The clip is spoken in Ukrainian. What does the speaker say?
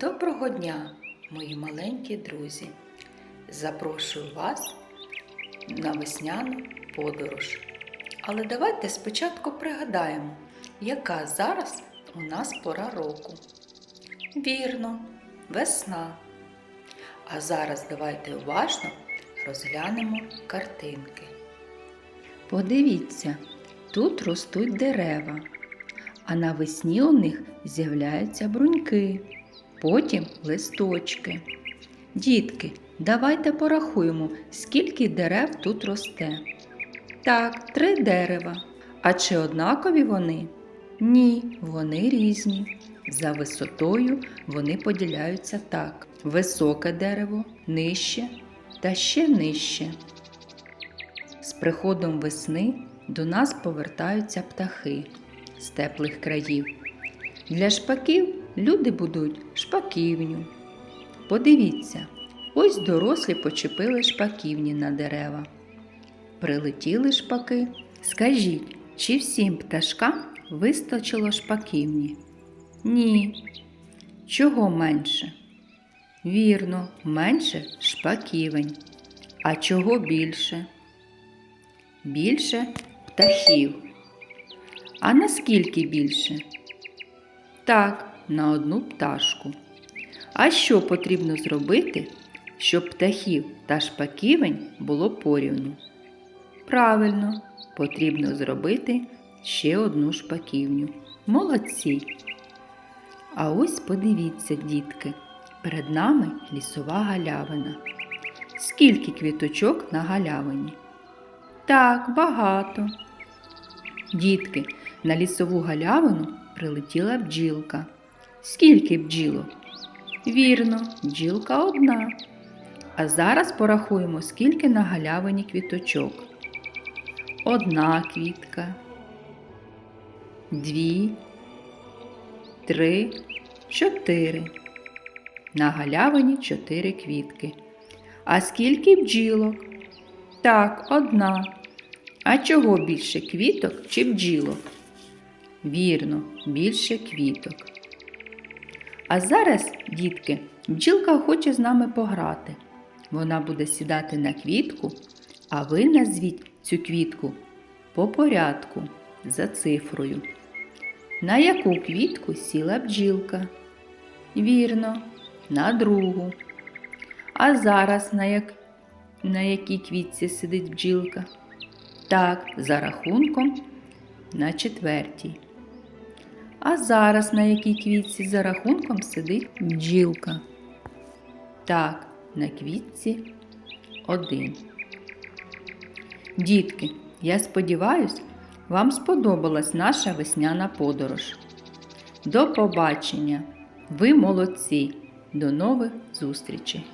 Доброго дня, мої маленькі друзі! Запрошую вас на весняну подорож. Але давайте спочатку пригадаємо, яка зараз у нас пора року. Вірно, весна. А зараз давайте уважно розглянемо картинки. Подивіться, тут ростуть дерева, а навесні у них з'являються бруньки, потім листочки. Дітки, давайте порахуємо, скільки дерев тут росте. Так, три дерева. А чи однакові вони? Ні, вони різні. За висотою вони поділяються так: високе дерево, нижче та ще нижче. З приходом весни до нас повертаються птахи з теплих країв. Для шпаків люди будуть шпаківню. Подивіться, ось дорослі почепили шпаківні на дерева. Прилетіли шпаки. Скажіть, чи всім пташкам вистачило шпаківні? Ні. Чого менше? Вірно, менше шпаківень. А чого більше? Більше птахів. А наскільки більше? Так, на одну пташку. А що потрібно зробити, щоб птахів та шпаківень було порівну? Правильно, потрібно зробити ще одну шпаківню. Молодці. А ось подивіться, дітки, перед нами лісова галявина. Скільки квіточок на галявині? Так, багато. Дітки, на лісову галявину прилетіла бджілка. Скільки бджілок? Вірно, бджілка одна. А зараз порахуємо, скільки на галявині квіточок. Одна квітка, дві, три, чотири. На галявині чотири квітки. А скільки бджілок? Так, одна. А чого більше квіток чи бджілок? Вірно, більше квіток. А зараз, дітки, бджілка хоче з нами пограти. Вона буде сідати на квітку, а ви назвіть цю квітку по порядку за цифрою. На яку квітку сіла бджілка? Вірно, на другу. А зараз на, як... на якій квітці сидить бджілка? Так, за рахунком на четвертій. А зараз на якій квітці за рахунком сидить бджілка? Так, на квітці один. Дітки, я сподіваюсь, вам сподобалась наша весняна подорож. До побачення! Ви молодці! До нових зустрічей!